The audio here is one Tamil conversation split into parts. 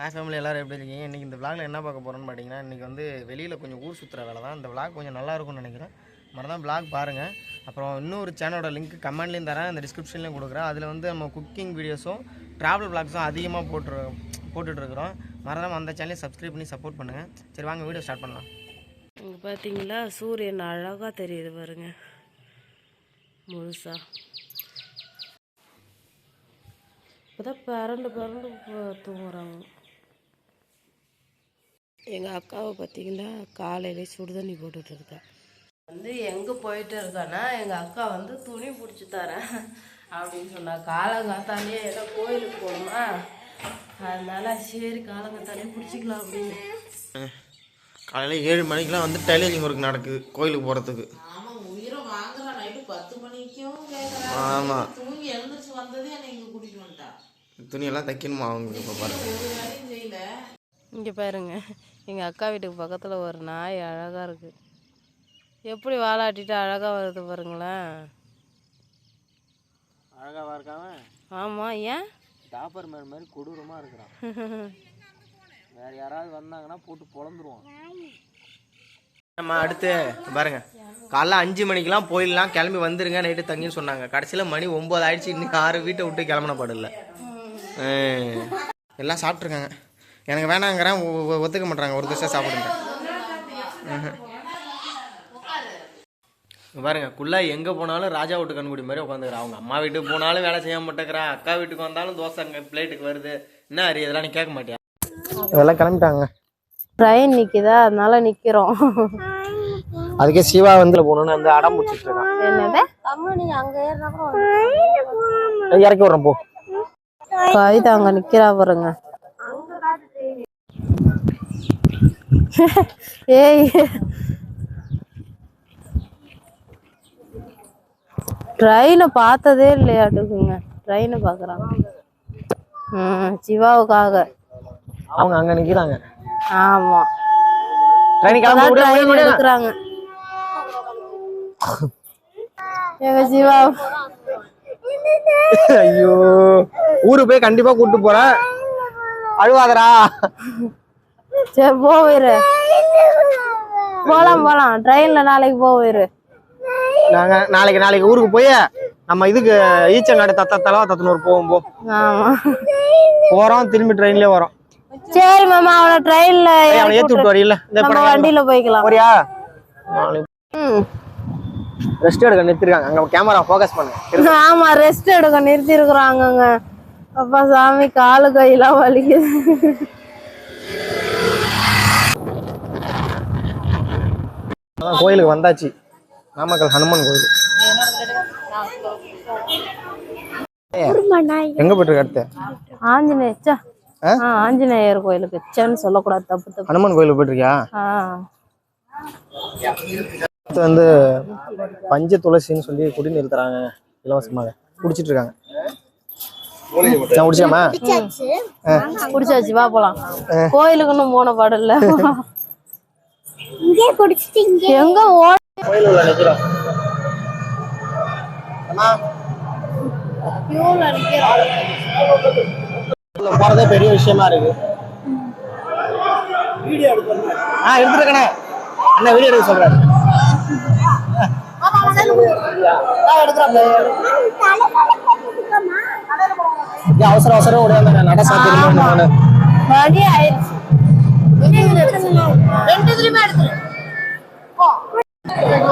ஹேஸ் ஃபேமிலி எல்லாரும் எப்படி இருக்கீங்க? இன்றைக்கி இந்த விளாகில் என்ன பார்க்க போகிறோன்னு பார்த்தீங்கன்னா இன்றைக்கி வந்து வெளியில் கொஞ்சம் ஊர் சுற்றுற வேலை தான். இந்த விளாக் கொஞ்சம் நல்லா இருக்கும்னு நினைக்கிறேன். மறந்தால் விளாக் பாருங்கள் அப்புறம் இன்னொரு சேனலோட லிங்க் கமெண்ட்லேயும் தரேன். அந்த டிஸ்கிரிப்ஷன்லேயும் கொடுக்குறேன். அதில் வந்து நம்ம குக்கிங் வீடியோஸும் ட்ராவல் விளாக்ஸும் அதிகமாக போட்டு போட்டுட்ருக்குறோம் மறந்தாமல் அந்த சேனலையும் சப்ஸ்கிரைப் பண்ணி சப்போர்ட் பண்ணுங்கள் சரி வாங்க வீடியோ ஸ்டார்ட் பண்ணலாம். இங்கே பார்த்தீங்களா சூரியன் அழகாக தெரியுது பாருங்க. முழுசா. இப்போதான் பரண்டு பரண்டு தூங்குறாங்க. எங்கள் அக்காவை பார்த்தீங்களா காலையிலே சுடுதண்ணி போட்டுட்டு இருக்கா. வந்து எங்கே போயிட்டு இருக்கான்னா எங்கள் அக்கா வந்து துணி பிடிச்சி தரேன் அப்படின்னு சொன்னா காலங்காத்தாலே ஏதோ கோயிலுக்கு போகணுமா? அதனால சரி காலங்காத்தாலே பிடிச்சிக்கலாம் அப்படின்னு. காலையில் ஏழு மணிக்கெலாம் வந்து டைலரிங் ஒர்க் நடக்குது கோயிலுக்கு போகிறதுக்கு அவன் உயிரை வாங்குறான். நைட்டு பத்து மணிக்கும் கேட்குறான் ஆமாம் தூங்கி எழுந்திரிச்சு வந்ததே என்னை இங்கே கூட்டிகிட்டு துணியெல்லாம் தைக்கணுமா அவங்களுக்கு இப்போ பாருங்க. இங்கே பாருங்க. எங்கள் அக்கா வீட்டுக்கு பக்கத்தில் ஒரு நாய் அழகாக இருக்குது எப்படி வாலாட்டிட்டு அழகாக வருது பாருங்களேன். அழகாக இருக்காம ஆமாம் ஏன்? டாப்பர் மேன் மாதிரி கொடூரமாக இருக்கிறான். வேற யாராவது வந்தாங்கன்னா போட்டு பொழந்துருவான். நம்ம அடுத்து பாருங்க. காலைல அஞ்சு மணிக்கெல்லாம் போயிடலாம். கிளம்பி வந்துருங்க. நைட்டு தங்கின்னு சொன்னாங்க. கடைசியில் மணி ஒம்பது ஆயிடுச்சு. இன்னைக்கு ஆறு வீட்டை விட்டு கிளம்பின பாடல எல்லாம் சாப்பிட்ருக்காங்க எனக்கு வேணாங்கிறேன் ஒத்துக்க மாட்டாங்க ஒரு தோசை சாப்பிடுங்க. பாருங்க குள்ளா எங்கே போனாலும் ராஜா வீட்டு கண்குடி மாதிரி உட்காந்துக்கிறா. அவங்க அம்மா வீட்டுக்கு போனாலும் வேலை செய்ய மாட்டேங்கிறா. அக்கா வீட்டுக்கு வந்தாலும் தோசை அங்கே பிளேட்டுக்கு வருது. என்ன அரி இதெல்லாம் நீ கேட்க மாட்டியா? இதெல்லாம் கிளம்பிட்டாங்க. ட்ரெயின் நிற்கிதா அதனால நிற்கிறோம் அதுக்கே சிவா வந்து போகணும்னு வந்து அடம் பிடிச்சிட்டு இருக்கான். என்னது? ஏய், இறக்கி விட்றேன் போ. கவிதா அங்கே நிற்கிறா பாருங்க. ஏய். ட்ரெயினை பார்த்ததே இல்லையாட்டுக்குங்க ட்ரெயினை பார்க்குறாங்க. ம் சிவாவுக்காக. அவங்க அங்க நிக்கிறாங்க. ஆமா. ட்ரெயின் கிளம்ப ட்ரெயின் எடுக்கிறாங்க. எங்க சிவா. ஐயோ ஊருக்கு போய் கண்டிப்பா கூட்டு போறேன். அழுவாதடா. சரி போயிரு போலாம் போலாம். ட்ரெயின்ல நாளைக்கு போயிரு நாங்க நாளைக்கு நாளைக்கு ஊருக்கு போய் நம்ம இதுக்கு ஈச்சங்காடு தத்த தலவா தத்தனூர் போவோம் போ. ஆமா. போறோம் திரும்பி ட்ரெயின்லயே வரோம். சரி மாமா அவனை ட்ரெயின்ல அவனை ஏத்தி விட்டு வரீல்ல இந்த நம்ம வண்டியில போய்க்கலாம். போறியா. ரெஸ்ட் எடுக்க நிறுத்திருக்காங்க. அங்க கேமரா ஃபோக்கஸ் பண்ணு. ஆமா ரெஸ்ட் எடுக்க நிறுத்தி இருக்கிறாங்கங்க அப்பா சாமி காலு கையெல்லாம் வலிக்குது. அதான் கோயிலுக்கு வந்தாச்சு. நாமக்கல் ஹனுமன் கோயில். எங்க போயிட்டு அடுத்து? ஆஞ்சநேயர் ச்சே. ஆ? ஆ ஆஞ்சநேயர் கோயிலுக்கு ச்சேன்னு சொல்லக்கூடாது தப்பு தப்பு. ஹனுமன் கோயிலுக்கு போயிட்டு இருக்கியா ஆ. அடுத்து வந்து பஞ்ச துளசின்னு சொல்லி குடிநீர் தராங்க இலவசமாக. குடிச்சிட்டு இருக்காங்க நான் குடிச்சாமா குடிச்சாச்சு வா போலாம். கோயிலுக்கு இன்னும் போன பாடல எங்க ஓ கோயில் உள்ள நிக்கிறோம் உள்ள போறதே பெரிய விஷயமா இருக்கு. வீடியோ எடுக்கணும். ஆ எடுத்துருக்கண்ணே. அண்ணா வீடியோ எடுக்க சொல்றாரு. அவசர அவசரம் ஓடியாந்தாங்க நட மணி ஆயிடுச்சு.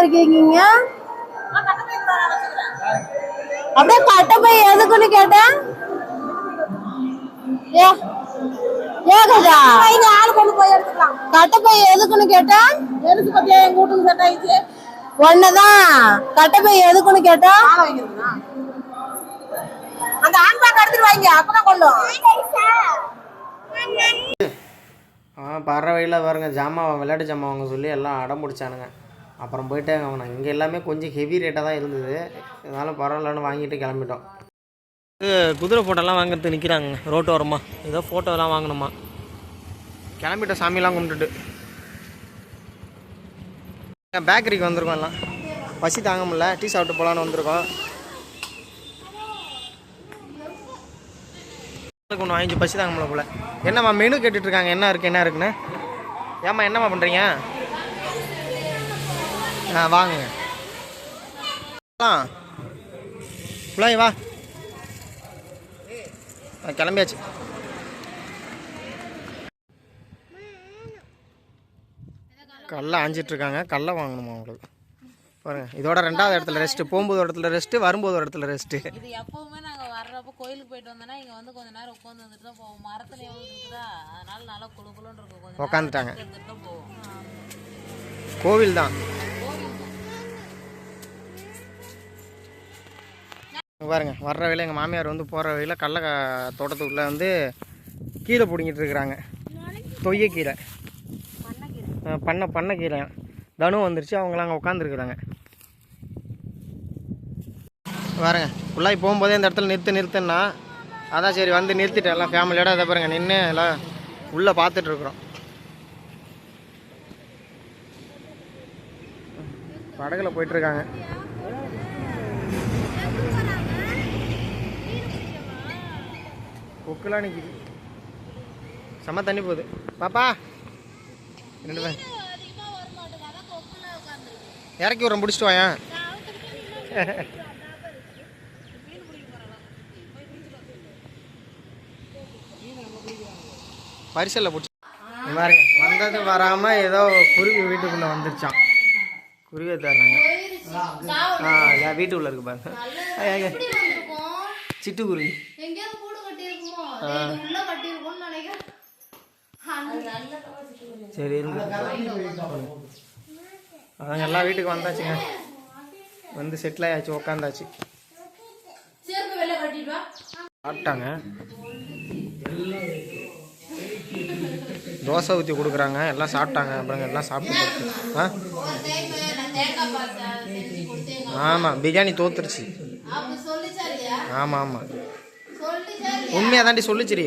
மாலையாவே பொறுக்கிறீங்க அப்படியே போய் எதுக்குன்னு கேட்டேன்? ஏ ஏ கஜா? ஆள் கொண்டு போய் எடுத்துக்கலாம் கட்டப்பை எதுக்குன்னு கேட்டேன்? எதுக்கு பத்தியா எங்க வீட்டுக்கு செட் ஆயிடுச்சு ஒன்னதான் கட்டப்பை எதுக்குன்னு கேட்டா அந்த ஆண் பாக்க எடுத்துட்டு வாங்க அப்பதான் கொள்ளும். ஆ பற பாருங்க ஜாமான் விளையாட்டு ஜாமான் வாங்க சொல்லி எல்லாம் அடம் பிடிச்சானுங்க. அப்புறம் போயிட்டே வாங்கினோம் இங்கே எல்லாமே கொஞ்சம் ஹெவி ரேட்டாக தான் இருந்தது. இருந்தாலும் பரவாயில்லன்னு வாங்கிட்டு கிளம்பிட்டோம். குதிரை ஃபோட்டோலாம் வாங்குறதுக்கு நிற்கிறாங்க ரோட்டு ஓரமா. ஏதோ ஃபோட்டோலாம் வாங்கணுமா? கிளம்பிட்டோம். சாமிலாம் கும்பிட்டுட்டு. பேக்கரிக்கு வந்திருக்கோம் எல்லாம். பசி தாங்க முடியல. டீ சாப்பிட்டு போகலான்னு வந்திருக்கோம். ஒன்று வாங்கி பசி தாங்க முடியல போல. என்னம்மா மெனு கேட்டுட்டு இருக்காங்க. என்ன இருக்கு என்ன இருக்குன்னு? ஏம்மா என்னம்மா பண்ணுறீங்க ஆ வாங்குங்க ஆ புள்ளாய் வா. கிளம்பியாச்சு. கல்லை ஆஞ்சிட்டு இருக்காங்க கல்லை வாங்கணுமா உங்களுக்கு? பாருங்க இதோட ரெண்டாவது இடத்துல ரெஸ்ட்டு போகும்போது இடத்துல ரெஸ்ட்டு வரும்போது இடத்துல ரெஸ்ட்டு இது எப்பவுமே நாங்க வர்றப்ப கோயிலுக்கு போயிட்டு வந்தோம்னா இங்க வந்து கொஞ்ச நேரம் உட்காந்து வந்துட்டு தான் போவோம். மரத்துல எவ்வளவு இருக்குதா? அதனால நல்லா குளு குளுன்னு இருக்கும். போவோம். கோவில் தான். பாருங்கள் பாருங்க வர்ற வழியில் எங்கள் மாமியார் வந்து போகிற வழியில் கடல தோட்டத்துக்குள்ளே வந்து கீரை பிடிங்கிட்டு இருக்கிறாங்க. தொய்ய கீரை. பண்ணை பண்ணை கீரை. தனு வந்துருச்சு அவங்களாம் அங்கே உட்காந்துருக்குறாங்க பாருங்க ஃபுல்லாக போகும்போதே இந்த இடத்துல நிறுத்து நிறுத்துன்னா அதான் சரி வந்து நிறுத்திட்டேன் எல்லாம் ஃபேமிலியோட அதை பாருங்கள் நின்று எல்லாம் உள்ளே பார்த்துட்ருக்குறோம் படகுல போயிட்டுருக்காங்க கொக்குலாம் நிற்கிது செம்ம தண்ணி போகுது. பாப்பா. ரெண்டு பேர் இறக்கி விட்றேன் பிடிச்சிட்டு வாயேன் பரிசலில் பிடிச்சி. பாருங்க வந்தது வராமல் ஏதோ குருவி வீட்டுக்குள்ளே வந்துருச்சான் குருவியை தர்றாங்க ஆ வீட்டுக்குள்ளே இருக்கு பாருங்க. சிட்டுக்குருவி எங்கேயாவது கூடு கட்டியிருக்குமோ இது உள்ள கட்டியிருக்கும்னு நினைக்கிறேன் சரி அதாங்க எல்லாம் வீட்டுக்கு வந்தாச்சுங்க. வந்து செட்டில் ஆயாச்சு உக்காந்தாச்சு. சாப்பிட்டாங்க. தோசை ஊற்றி கொடுக்குறாங்க. எல்லாம் சாப்பிட்டாங்க. அப்புறம் எல்லாம் சாப்பிட்டு போட்டு ஆ? ஆமாம் பிரியாணி தோத்துருச்சு. ஆமாம் ஆமாம் உண்மையாக தாண்டி சொல்லுச்சிரி